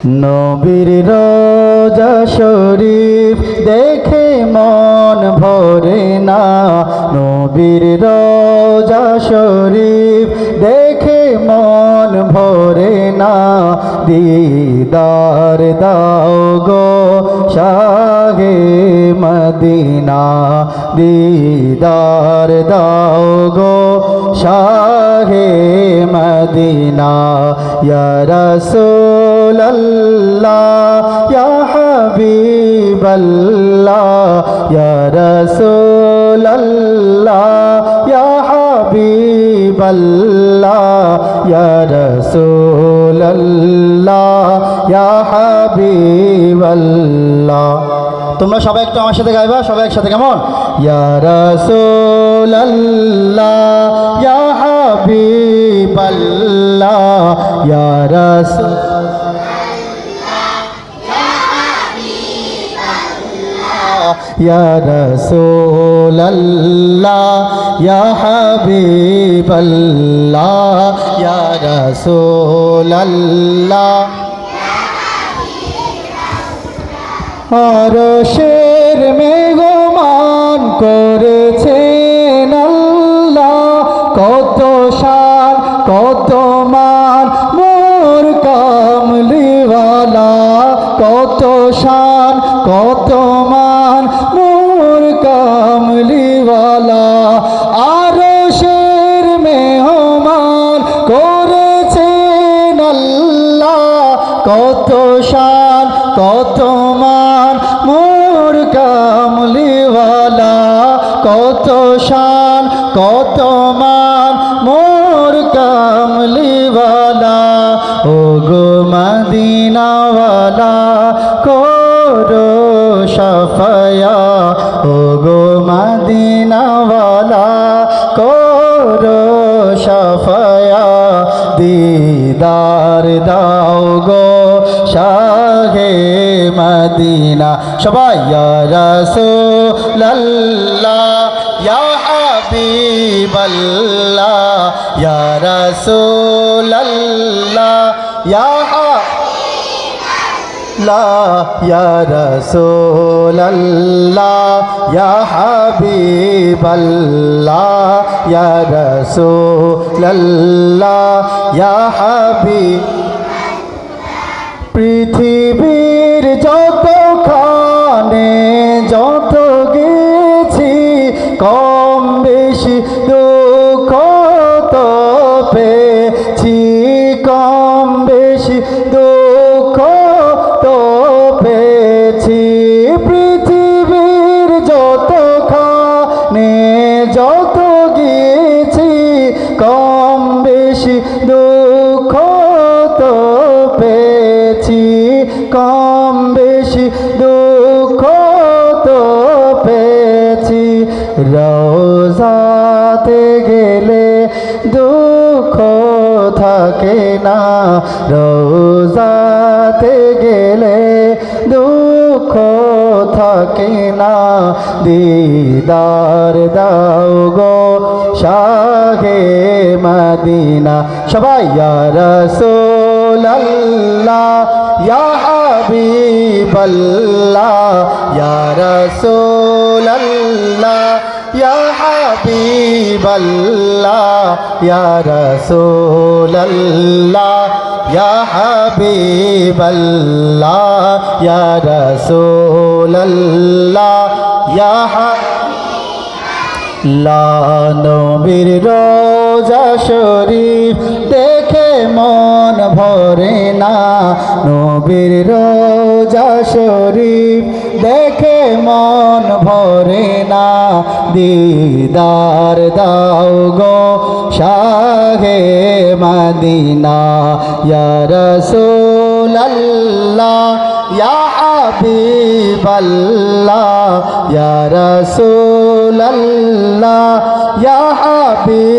নবীর রোজা শরীফ দেখে মন ভরে না। নবীর রোজা শরীফ দেখে মন ভরে না। দিদার দাও গো শাহে মদিনা। দিদার দাও গো শাহে মদিনা। ইয়া রাসূলাল্লাহ, ইয়া হাবিবাল্লাহ, ইয়া রাসূলাল্লাহ, ইয়া হাবিবাল্লাহ, ইয়া রাসূলাল্লাহ, ইয়া হাবিবাল্লাহ। তোমরা সবাই একটু আমার সাথে গাইবা? সবাই একসাথে কেমন? ইয়া রাসূলাল্লাহ, ইয়া হাবিবাল্লাহ ইয়া রাসূলাল্লাহ ইয়া হাবিবাল্লাহ ইয়া রাসূলাল্লাহ আরশের মেঘমান করেছেন আল্লাহ। কত শান, কত মান, মোর কামলিওয়ালা। কত শান, কত মান মোর কামলিওয়ালা, আরশের মেহমান করেছেন আল্লাহ। কত শান, কত মান মোর কামলিওয়ালা। কত শান, কত মান মোর কামলিওয়ালা। ও গো মদিনাওয়ালা, করো সাফায়া ও গো মদিনাওয়ালা, করো সাফায়া, দিদার দাও গো শাহে মদিনা। সবাই, ইয়া রাসূলুল্লাহ, ইয়া হাবিবাল্লাহ ইয়া ইয়া লা ইয়া হাবিবাল্লাহ, ইয়া রাসূলুল্লাহ, ইয়া হাবিব পৃথিবীর যত খানে যত গেছি, কম বেশি দুঃখ তো পেয়েছি। কম বেশি দুঃখ তো পেয়েছি। রোজাতে গেলে দুঃখ থাকে না। রোজাতে গেলে দুঃখ থাকে না। দিদার দাও গো শাহে মদিনা। সবাই ইয়া রাসূলুল্লাহ, ইয়া হাবিবাল্লাহ, ইয়া রাসূলুল্লাহ, ইয়া হাবিবাল্লাহ, ইয়া রাসূলুল্লাহ, ইয়া হাবিবাল্লাহ, ইয়া রাসূলুল্লাহ, ইয়া নবীর রোজা শরীফ দেখে মন ভরে না। নবীর রোজা শরীফ দেখে মন ভরে না। দিদার দাও গো শাহে মদিনা। ইয়া রাসূলুল্লাহ, ইয়া হাবিবাল্লাহ, ইয়া রাসূলুল্লাহ, ইয়া হাবিবাল্লাহ